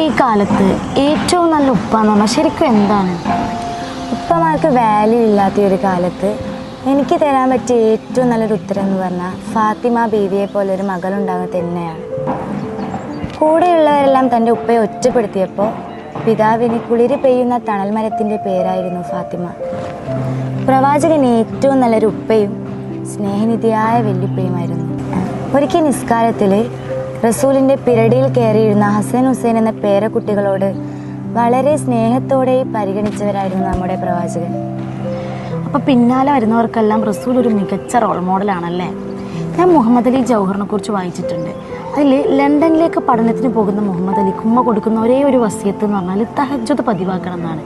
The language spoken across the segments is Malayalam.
ഈ കാലത്ത് ഏറ്റവും നല്ല ഉപ്പ എന്ന് പറഞ്ഞാൽ ശരിക്കും എന്താണ്? ഉപ്പമാർക്ക് വാല്യൂ ഇല്ലാത്ത ഒരു കാലത്ത് എനിക്ക് തരാൻ പറ്റിയ ഏറ്റവും നല്ലൊരു ഉത്തരം എന്ന് പറഞ്ഞാൽ ഫാത്തിമ ബീവിയെ പോലെ ഒരു മകളുണ്ടാകുന്നത് തന്നെയാണ്. കൂടെയുള്ളവരെല്ലാം തന്റെ ഉപ്പയെ ഒറ്റപ്പെടുത്തിയപ്പോൾ പിതാവിന് കുളിര് പെയ്യുന്ന തണൽ മരത്തിന്റെ പേരായിരുന്നു ഫാത്തിമ. പ്രവാചകന് ഏറ്റവും നല്ലൊരു ഉപ്പയും സ്നേഹനിധിയായ വെല്ലുപ്പയുമായിരുന്നു ഒരിക്കൽ നിസ്കാരത്തിൽ റസൂലിന്റെ പിരടിയിൽ കയറിയിരുന്ന ഹസൻ ഹുസൈൻ എന്ന പേരക്കുട്ടികളോട് വളരെ സ്നേഹത്തോടെ പരിഗണിച്ചവരായിരുന്നു നമ്മുടെ പ്രവാചകൻ. അപ്പോൾ പിന്നാലെ വരുന്നവർക്കെല്ലാം റസൂൽ ഒരു മികച്ച റോൾ മോഡലാണല്ലേ ഞാൻ മുഹമ്മദ് അലി ജൗഹറിനെ കുറിച്ച് വായിച്ചിട്ടുണ്ട്. അതിൽ ലണ്ടനിലേക്ക് പഠനത്തിന് പോകുന്ന മുഹമ്മദ് അലിക്ക് ഉമ്മ കൊടുക്കുന്ന ഒരേ ഒരു വസ്യത്ത് എന്ന് പറഞ്ഞാൽ തഹജ്ജത് പതിവാക്കണം എന്നാണ്.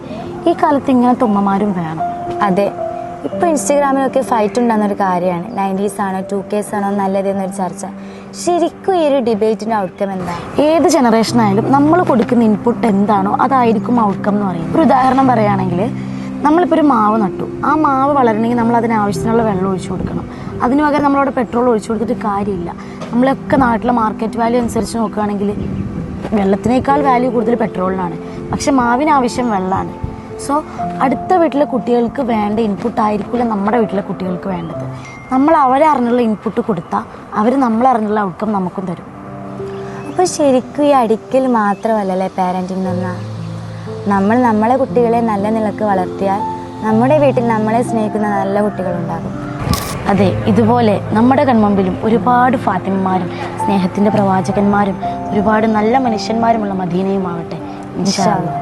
ഈ കാലത്ത് ഇങ്ങനെ ഉമ്മമാരും വേണം. അതെ. ഇപ്പോൾ ഇൻസ്റ്റഗ്രാമിലൊക്കെ ഫൈറ്റ് ഉണ്ടാകുന്ന ഒരു കാര്യമാണ്. നയന്റീസ് ആണോ ടു കേസ് ആണോ നല്ലതെന്നൊരു ചർച്ച. ശരിക്കും ഈ ഒരു ഡിബേറ്റിന്റെ ഔട്ട്കം എന്താ? ഏത് ജനറേഷൻ ആയാലും നമ്മൾ കൊടുക്കുന്ന ഇൻപുട്ട് എന്താണോ അതായിരിക്കും ഔട്ട്കം എന്ന് പറയുന്നത്. ഒരു ഉദാഹരണം പറയുകയാണെങ്കിൽ നമ്മളിപ്പോൾ ഒരു മാവ് നട്ടു. ആ മാവ് വളരണമെങ്കിൽ നമ്മൾ അതിന് ആവശ്യത്തിനുള്ള വെള്ളം ഒഴിച്ചു കൊടുക്കണം. അതിന് പകരം നമ്മളവിടെ പെട്രോൾ ഒഴിച്ചു കൊടുത്തിട്ട് കാര്യമില്ല. നമ്മളൊക്കെ നാട്ടിലെ മാർക്കറ്റ് വാല്യൂ അനുസരിച്ച് നോക്കുകയാണെങ്കിൽ വെള്ളത്തിനേക്കാൾ വാല്യൂ കൂടുതൽ പെട്രോളിനാണ് പക്ഷെ മാവിന് ആവശ്യം വെള്ളമാണ്. സോ അടുത്ത വീട്ടിലെ കുട്ടികൾക്ക് വേണ്ട ഇൻപുട്ട് ആയിരിക്കില്ല നമ്മുടെ വീട്ടിലെ കുട്ടികൾക്ക് വേണ്ടത്. നമ്മൾ അവരെ അറിഞ്ഞുള്ള ഇൻപുട്ട് കൊടുത്താൽ അവർ നമ്മൾ അറിഞ്ഞുള്ള ഔട്ട്കം നമുക്കും തരും. അപ്പോൾ ശരിക്കും ഈ അടിക്കൽ മാത്രമല്ലല്ലേ പാരന്റിങ് എന്നാൽ നമ്മൾ നമ്മളെ കുട്ടികളെ നല്ല നിലയ്ക്ക് വളർത്തിയാൽ നമ്മുടെ വീട്ടിൽ നമ്മളെ സ്നേഹിക്കുന്ന നല്ല കുട്ടികളുണ്ടാകും. അതെ ഇതുപോലെ നമ്മുടെ കൺമുമ്പിലും ഒരുപാട് ഫാത്തിമമാരും സ്നേഹത്തിന്റെ പ്രവാചകന്മാരും ഒരുപാട് നല്ല മനുഷ്യന്മാരുമുള്ള മദീനയുമാവട്ടെ. ഇൻഷാ അല്ലാ.